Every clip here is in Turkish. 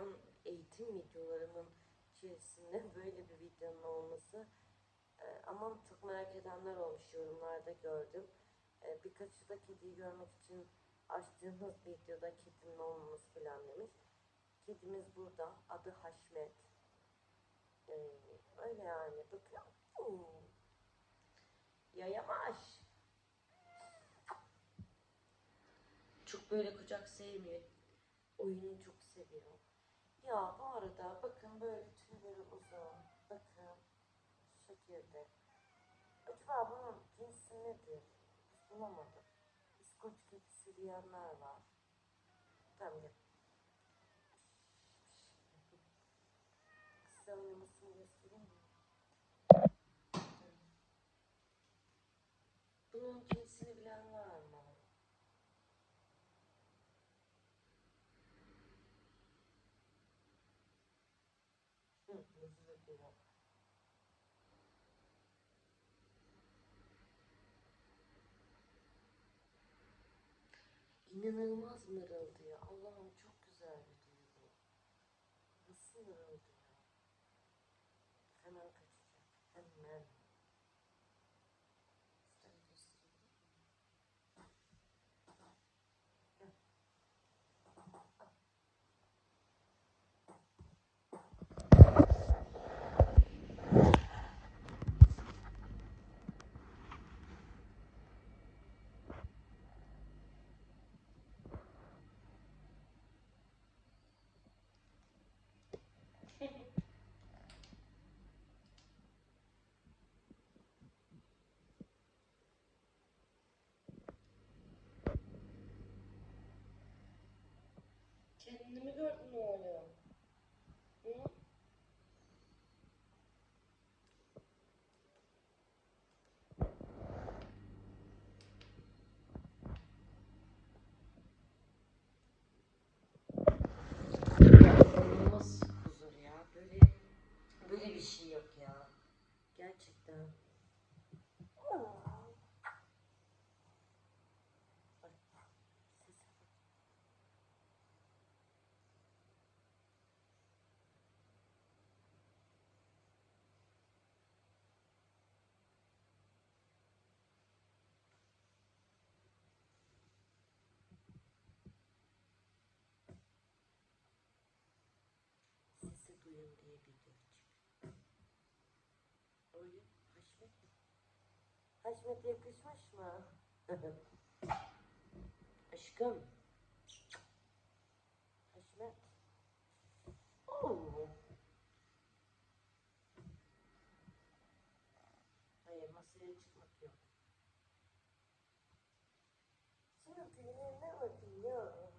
an eğitim videolarımın içerisinde böyle bir videonun olması e, ama çok merak edenler olmuş yorumlarda gördüm. E, birkaçı da kediyi görmek için açtığınız videoda kedinin olmaması falan demiş. Kedimiz burada. Adı Haşmet. E, öyle yani. Bakın. Hmm. Yayamaş. Çok böyle kucak sevmiyor. Oyunu çok seviyor. Ya bu arada bakın böyle tüyleri uzun. Bakın. Şu şekilde. Acaba bunun cinsi nedir? Biz bulamadık. İskoç kedisi diyenler var. Tamam gel. Size uyumasını göstereyim mi? Bunun cinsini bilen var mı? Hı, özür dilerim. İnanılmaz mırıldıyor. Allah'ım çok güzel bir duygu. Nasıl mırıldıyor? Hemen kaçacak. Hemen. Haşmet yakışmış mı? Aşkım. Haşmet. Oo. Hayır masaya çıkmak yok. Senin tüylerine bakın ya.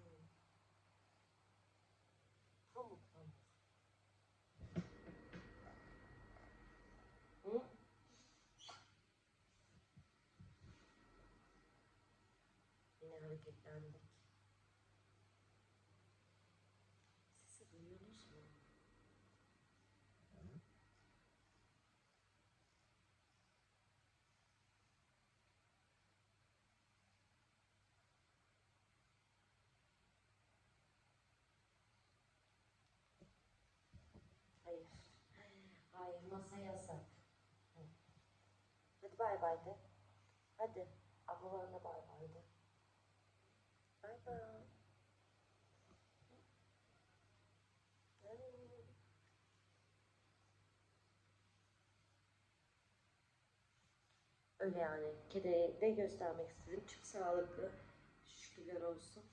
Pamuk pamuk. Hı? Yine hareketlendik. Sesi duyuyorsunuz mu? Hayır. Hayır masa yasak. Hadi bay bay de. Hadi. Ablalarına bay bay de. Öyle yani. Kediyi de göstermek istedim. Çok sağlıklı. Şükürler olsun.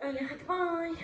Öyle hadi bay.